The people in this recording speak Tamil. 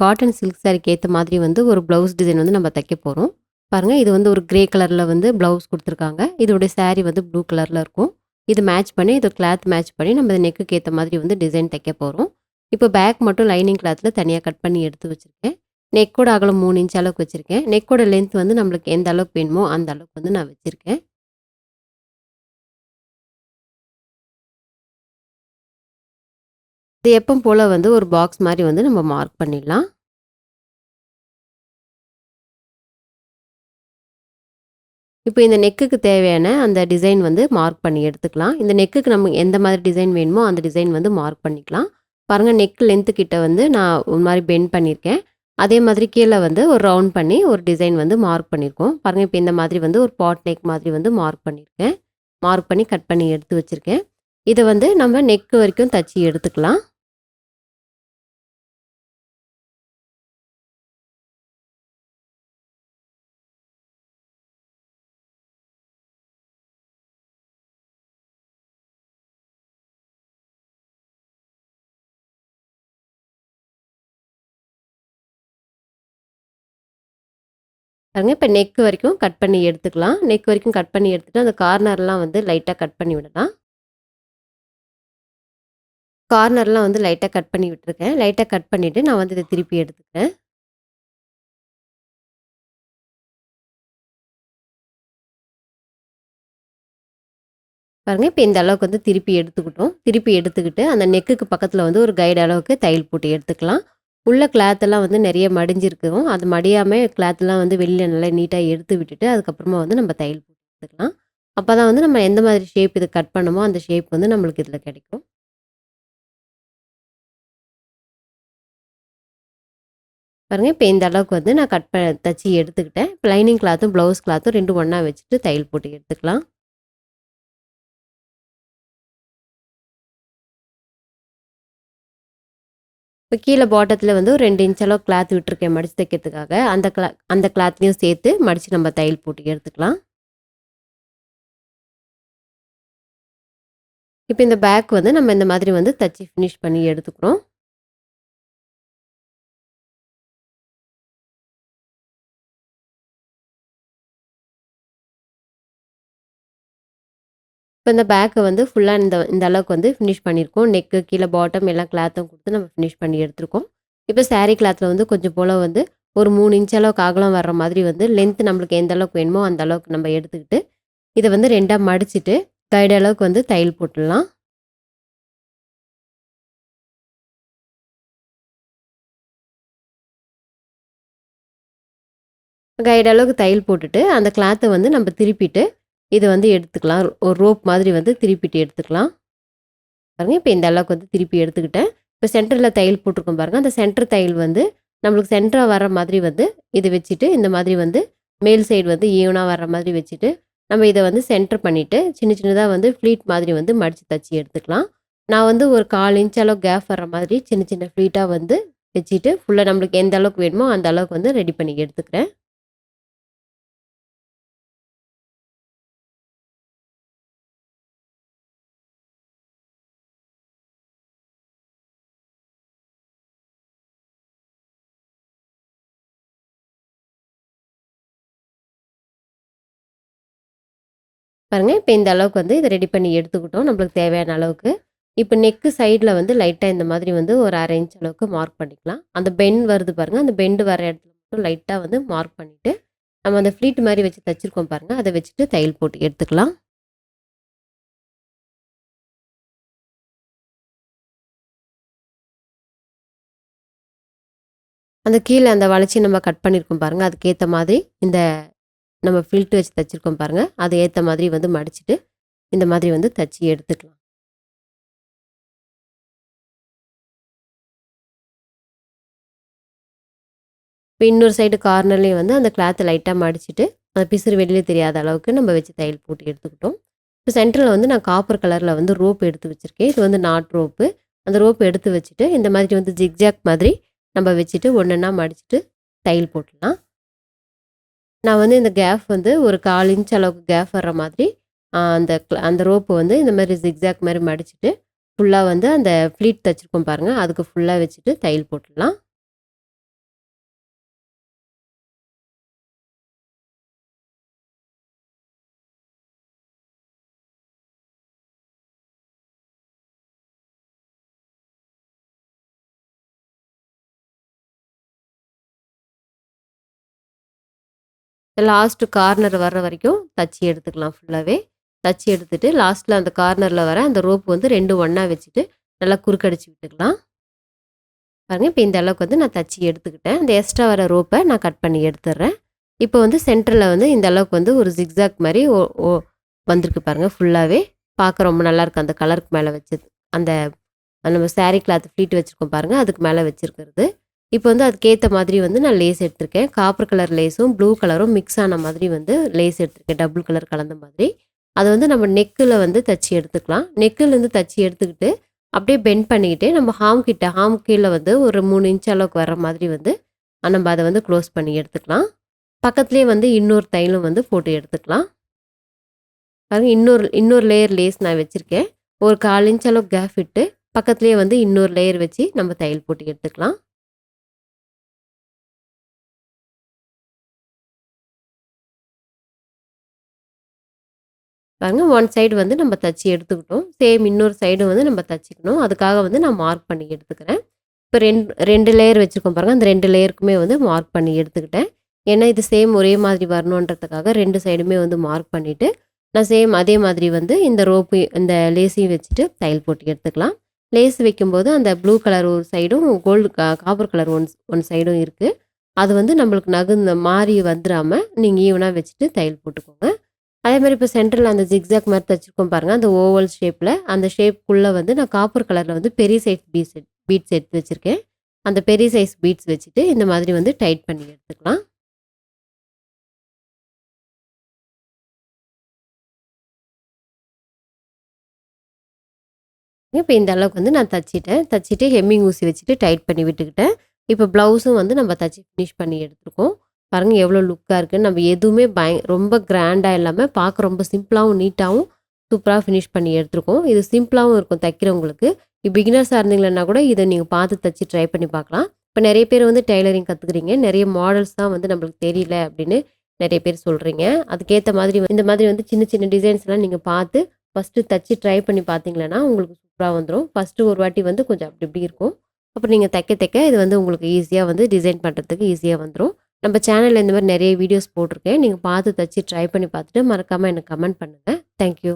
காட்டன் சில்க் சாரிக்கு ஏற்ற மாதிரி வந்து ஒரு ப்ளவுஸ் டிசைன் வந்து நம்ம தைக்க போகிறோம் பாருங்கள் இது வந்து ஒரு கிரே கலரில் வந்து ப்ளவுஸ் கொடுத்துருக்காங்க. இதோடைய சாரீ வந்து ப்ளூ கலரில் இருக்கும். இது மேட்ச் பண்ணி இது கிளாத் மேட்ச் பண்ணி நம்ம நெக்குக்கு ஏற்ற மாதிரி வந்து டிசைன் தைக்க போகிறோம் இப்போ பேக் மட்டும் லைனிங் கிளாத்தில் தனியாக கட் பண்ணி எடுத்து வச்சுருக்கேன். நெக்கோட அகலம் மூணு இன்ச் அளவுக்கு வச்சுருக்கேன். நெக்கோட லென்த் வந்து நம்மளுக்கு எந்த அளவுக்கு வேணுமோ அந்த அளவுக்கு வந்து நான் வச்சுருக்கேன். இது எப்பவும் போல் வந்து ஒரு பாக்ஸ் மாதிரி வந்து நம்ம மார்க் பண்ணிடலாம். இப்போ இந்த நெக்குக்கு தேவையான அந்த டிசைன் வந்து மார்க் பண்ணி எடுத்துக்கலாம். இந்த நெக்குக்கு நம்ம எந்த மாதிரி டிசைன் வேணுமோ அந்த டிசைன் வந்து மார்க் பண்ணிக்கலாம். பாருங்கள் நெக் லென்த்து கிட்ட வந்து நான் ஒரு மாதிரி பெண்ட் பண்ணியிருக்கேன். அதே மாதிரி கீழே வந்து ஒரு ரவுண்ட் பண்ணி ஒரு டிசைன் வந்து மார்க் பண்ணியிருக்கோம். பாருங்கள் இப்போ இந்த மாதிரி வந்து ஒரு பாட் நெக் மாதிரி வந்து மார்க் பண்ணியிருக்கேன். மார்க் பண்ணி கட் பண்ணி எடுத்து வச்சுருக்கேன். இதை வந்து நம்ம நெக் வரைக்கும் தச்சு எடுத்துக்கலாம். பாருங்க இப்போ நெக் வரைக்கும் கட் பண்ணி எடுத்துக்கலாம். நெக் வரைக்கும் கட் பண்ணி எடுத்துட்டு அந்த கார்னர்லாம் வந்து லைட்டாக கட் பண்ணி விடலாம். கார்னர்லாம் வந்து லைட்டாக கட் பண்ணி விட்டுருக்கேன். லைட்டாக கட் பண்ணிவிட்டு நான் வந்து இதை திருப்பி எடுத்துக்கிறேன். பாருங்கள் இப்போ இந்த அளவுக்கு வந்து திருப்பி எடுத்துக்கிட்டோம். திருப்பி எடுத்துக்கிட்டு அந்த நெக்குக்கு பக்கத்தில் வந்து ஒரு கைடு அளவுக்கு தையல் போட்டு எடுத்துக்கலாம். உள்ள கிளாத்தெல்லாம் வந்து நிறைய மடிஞ்சிருக்கும் அது மடியாமல் கிளாத்தெல்லாம் வந்து வெளியில் நல்லா நீட்டாக எடுத்து விட்டுட்டு அதுக்கப்புறமா வந்து நம்ம தையல் போட்டு எடுத்துக்கலாம். அப்போ தான் வந்து நம்ம எந்த மாதிரி ஷேப் இது கட் பண்ணமோ அந்த ஷேப் வந்து நம்மளுக்கு இதில் கிடைக்கும். பாருங்கள் இப்போ இந்த அளவுக்கு வந்து நான் கட் ப தச்சு எடுத்துக்கிட்டேன். இப்போ லைனிங் கிளாத்தும் ப்ளவுஸ் கிளாத்தும் ரெண்டு ஒன்றா வச்சுட்டு தையல் போட்டு எடுத்துக்கலாம். இப்போ கீழே பாட்டத்தில் வந்து ஒரு ரெண்டு இன்ச் அளவு கிளாத் விட்டுருக்கேன் மடித்து தைக்கிறதுக்காக. அந்த கிளா அந்த கிளாத்லேயும் சேர்த்து மடித்து நம்ம தையல் போட்டு எடுத்துக்கலாம். இப்போ இந்த பேக் வந்து நம்ம இந்த மாதிரி வந்து தச்சு ஃபினிஷ் பண்ணி எடுத்துக்கிறோம். இப்போ இந்த பேக்கை வந்து ஃபுல்லாக இந்த இந்த அளவுக்கு வந்து ஃபினிஷ் பண்ணியிருக்கோம். நெக்கு கீழே பாட்டம் எல்லாம் கிளாத்தும் கொடுத்து நம்ம ஃபினிஷ் பண்ணி எடுத்திருக்கோம். இப்போ சேரீ கிளாத்தில் வந்து கொஞ்சம் போல் வந்து ஒரு மூணு இன்ச் அளவுக்கு அகலம் வர்ற மாதிரி வந்து லென்த் நம்மளுக்கு எந்த அளவுக்கு வேணுமோ அந்த அளவுக்கு நம்ம எடுத்துக்கிட்டு இதை வந்து ரெண்டாக மடிச்சிட்டு கைடு அளவுக்கு வந்து தையல் போட்டுடலாம். கைடு அளவுக்கு தையல் போட்டுட்டு அந்த கிளாத்தை வந்து நம்ம திருப்பிட்டு இதை வந்து எடுத்துக்கலாம். ஒரு ரோப் மாதிரி வந்து திருப்பிட்டு எடுத்துக்கலாம். பாருங்கள் இப்போ இந்த அளவுக்கு வந்து திருப்பி எடுத்துக்கிட்டேன். இப்போ சென்டரில் தையல் போட்டிருக்கோம் பாருங்கள் அந்த சென்டர் தையல் வந்து நம்மளுக்கு சென்டராக வர மாதிரி வந்து இதை வச்சுட்டு இந்த மாதிரி வந்து மேல் சைடு வந்து ஈவனாக வர்ற மாதிரி வச்சுட்டு நம்ம இதை வந்து சென்டர் பண்ணிவிட்டு சின்ன சின்னதாக வந்து ஃப்ளீட் மாதிரி வந்து மடித்து தச்சு எடுத்துக்கலாம். நான் வந்து ஒரு கால் இன்ச் அளவு கேப் வர மாதிரி சின்ன சின்ன ஃப்ளீட்டாக வந்து வச்சுட்டு ஃபுல்லாக நம்மளுக்கு எந்த அளவுக்கு வேணுமோ அந்த அளவுக்கு வந்து ரெடி பண்ணி எடுத்துக்கிறேன். பாருங்க. இப்போ இந்த அளவுக்கு வந்து இதை ரெடி பண்ணி எடுத்துக்கிட்டோம். நம்மளுக்கு தேவையான அளவுக்கு. இப்போ நெக்கு சைடில் வந்து லைட்டாக இந்த மாதிரி வந்து ஒரு அரை இன்ச் அளவுக்கு மார்க் பண்ணிக்கலாம். அந்த பெண்ட் வருது பாருங்கள் அந்த பெண்டு வர இடத்துல மட்டும் லைட்டாக வந்து மார்க் பண்ணிவிட்டு நம்ம அந்த ஃப்ளீட் மாதிரி வச்சு தைச்சிருக்கோம் பாருங்கள் அதை வச்சுட்டு தையல் போட்டு எடுத்துக்கலாம். அந்த கீழே அந்த வளைச்சி நம்ம கட் பண்ணியிருக்கோம் பாருங்கள் அதுக்கேற்ற மாதிரி இந்த நம்ம ஃபில்ட் வச்சு தைச்சிருக்கோம் பாருங்கள் அது ஏற்ற மாதிரி வந்து மடிச்சுட்டு இந்த மாதிரி வந்து தச்சு எடுத்துக்கலாம். இப்போ இன்னொரு சைடு கார்னர்லேயும் வந்து அந்த கிளாத்தை லைட்டாக மடிச்சுட்டு அந்த பிசுறு வெளியே தெரியாத அளவுக்கு நம்ம வச்சு தையல் போட்டு எடுத்துக்கிட்டோம். இப்போ சென்டரில் வந்து நான் காப்பர் கலரில் வந்து ரோப் எடுத்து வச்சுருக்கேன். இது வந்து நாட் ரோப்பு அந்த ரோப் எடுத்து வச்சுட்டு இந்த மாதிரி வந்து ஜிக்ஜாக் மாதிரி நம்ம வச்சுட்டு ஒன்றா மடிச்சுட்டு தையல் போட்டுடலாம். நான் வந்து இந்த கேப் வந்து ஒரு கால் இன்ச் அளவுக்கு கேப் வர்ற மாதிரி அந்த அந்த ரோப்பு வந்து இந்த மாதிரி ஜிக்ஸாக் மாதிரி மடிச்சுட்டு ஃபுல்லாக வந்து அந்த ஃப்ளீட் தைச்சிருக்கோம் பாருங்கள் அதுக்கு ஃபுல்லாக வச்சுட்டு தையல் போட்டுடலாம். லாஸ்ட்டு கார்னர் வர்ற வரைக்கும் தச்சு எடுத்துக்கலாம் ஃபுல்லாகவே தச்சு எடுத்துட்டு லாஸ்ட்டில் அந்த கார்னரில் வர அந்த ரோப் வந்து ரெண்டு ஒன்றா வச்சுட்டு நல்லா குறுக்கடிச்சு விட்டுக்கலாம். பாருங்கள் இப்போ இந்த அளவுக்கு வந்து நான் தச்சு எடுத்துக்கிட்டேன். இந்த எக்ஸ்ட்ரா வர ரோப்பை நான் கட் பண்ணி எடுத்துடுறேன் இப்போ வந்து சென்டரில் வந்து இந்த அளவுக்கு வந்து ஒரு ஜிக்ஸாக் மாதிரி ஓ ஓ வந்திருக்கு பாருங்கள் ஃபுல்லாகவே பார்க்க ரொம்ப நல்லாயிருக்கு அந்த கலருக்கு மேலே வச்சது அந்த நம்ம saree கிளாத் ஃப்ளீட் வச்சுருக்கோம் பாருங்கள் அதுக்கு மேலே வச்சுருக்கிறது. இப்போ வந்து அதுக்கேற்ற மாதிரி வந்து நான் லேஸ் எடுத்திருக்கேன். காப்பர் கலர் லேஸும் ப்ளூ கலரும் மிக்ஸ் ஆன மாதிரி வந்து லேஸ் எடுத்திருக்கேன். டபுள் கலர் கலந்த மாதிரி. அதை வந்து நம்ம நெக்கில் வந்து தச்சு எடுத்துக்கலாம். நெக்கிலேருந்து தச்சு எடுத்துக்கிட்டு அப்படியே பெண்ட் பண்ணிக்கிட்டு நம்ம ஹாம் கிட்ட ஹாம் கீழே வந்து ஒரு மூணு இன்ச் அளவுக்கு வர மாதிரி வந்து நம்ம அதை வந்து க்ளோஸ் பண்ணி எடுத்துக்கலாம். பக்கத்துலேயே வந்து இன்னொரு தைலும் வந்து போட்டு எடுத்துக்கலாம். பாருங்கள் இன்னொரு இன்னொரு லேயர் லேஸ் நான் வச்சுருக்கேன். ஒரு கால் இன்ச் அளவுக்கு கேப் விட்டு பக்கத்துலேயே வந்து இன்னொரு லேயர் வச்சு நம்ம தையல் போட்டு எடுத்துக்கலாம். பாருங்க ஒன் சைடு வந்து நம்ம தச்சு எடுத்துக்கிட்டோம். சேம் இன்னொரு சைடு வந்து நம்ம தச்சுக்கணும். அதுக்காக வந்து நான் மார்க் பண்ணி எடுத்துக்கிறேன். இப்போ ரெண்டு ரெண்டு லேயர் வச்சுருக்கோம் பாருங்கள் அந்த ரெண்டு லேயருக்குமே வந்து மார்க் பண்ணி எடுத்துக்கிட்டேன். ஏன்னா இது சேம் ஒரே மாதிரி வரணுன்றதுக்காக ரெண்டு சைடுமே வந்து மார்க் பண்ணிவிட்டு நான் சேம் அதே மாதிரி வந்து இந்த ரோப்பு இந்த லேஸையும் வச்சுட்டு தையல் போட்டு எடுத்துக்கலாம். லேஸ் வைக்கும்போது அந்த ப்ளூ கலர் ஒரு சைடும் gold copper colour one one சைடும் இருக்குது அது வந்து நம்மளுக்கு நகுந்த மாறி வந்துடாமல் நீங்கள் ஈவனாக வச்சுட்டு தையல் போட்டுக்கோங்க. அதே மாதிரி இப்போ சென்டரில் அந்த ஜிக்ஸாக் மாதிரி தைச்சிருக்கோம் பாருங்கள் அந்த ஓவல் ஷேப்பில் அந்த ஷேப்புக்குள்ளே வந்து நான் காப்பர் கலரில் வந்து பெரிய சைஸ் பீட்ஸ் பீட்ஸ் எடுத்து வச்சுருக்கேன். அந்த பெரிய சைஸ் பீட்ஸ் வச்சுட்டு இந்த மாதிரி வந்து டைட் பண்ணி எடுத்துக்கலாம். இப்போ இந்த அளவுக்கு வந்து நான் தச்சிட்டேன். தச்சுட்டு ஹெம்மிங் ஊசி வச்சுட்டு டைட் பண்ணி விட்டுக்கிட்டேன். இப்போ ப்ளவுஸும் வந்து நம்ம தச்சு ஃபினிஷ் பண்ணி எடுத்துருக்கோம். பாருங்கள் எவ்வளோ லுக்காக இருக்குன்னு. நம்ம எதுவுமே பய ரொம்ப கிராண்டாக இல்லாமல் பார்க்க ரொம்ப சிம்பிளாகவும் நீட்டாகவும் சூப்பராக ஃபினிஷ் பண்ணி எடுத்துருக்கோம். இது சிம்பிளாகவும் இருக்கும் தைக்கிறவங்களுக்கு. பிகினர்ஸாக இருந்தீங்கன்னா கூட இதை நீங்கள் பார்த்து தச்சு ட்ரை பண்ணி பார்க்கலாம். இப்போ நிறைய பேர் வந்து டெய்லரிங் கற்றுக்குறீங்க நிறைய மாடல்ஸ் தான் வந்து நம்மளுக்கு தெரியல அப்படின்னு நிறைய பேர் சொல்கிறீங்க அதுக்கேற்ற மாதிரி இந்த மாதிரி வந்து சின்ன சின்ன டிசைன்ஸ்லாம் நீங்கள் பார்த்து ஃபஸ்ட்டு தச்சு ட்ரை பண்ணி பார்த்தீங்களன்னா உங்களுக்கு சூப்பராக வந்துடும் ஃபஸ்ட்டு ஒரு வாட்டி வந்து கொஞ்சம் அப்படி இப்படி இருக்கும். அப்புறம் நீங்கள் தைக்க தைக்க இது வந்து உங்களுக்கு ஈஸியாக வந்து டிசைன் பண்ணுறதுக்கு ஈஸியாக வந்துடும் நம்ம சேனலில் இந்த மாதிரி நிறைய வீடியோஸ் போட்டிருக்கேன். நீங்கள் பார்த்து தச்சு ட்ரை பண்ணி பார்த்துட்டு மறக்காமல் எனக்கு கமெண்ட் பண்ணுங்கள் தேங்க்யூ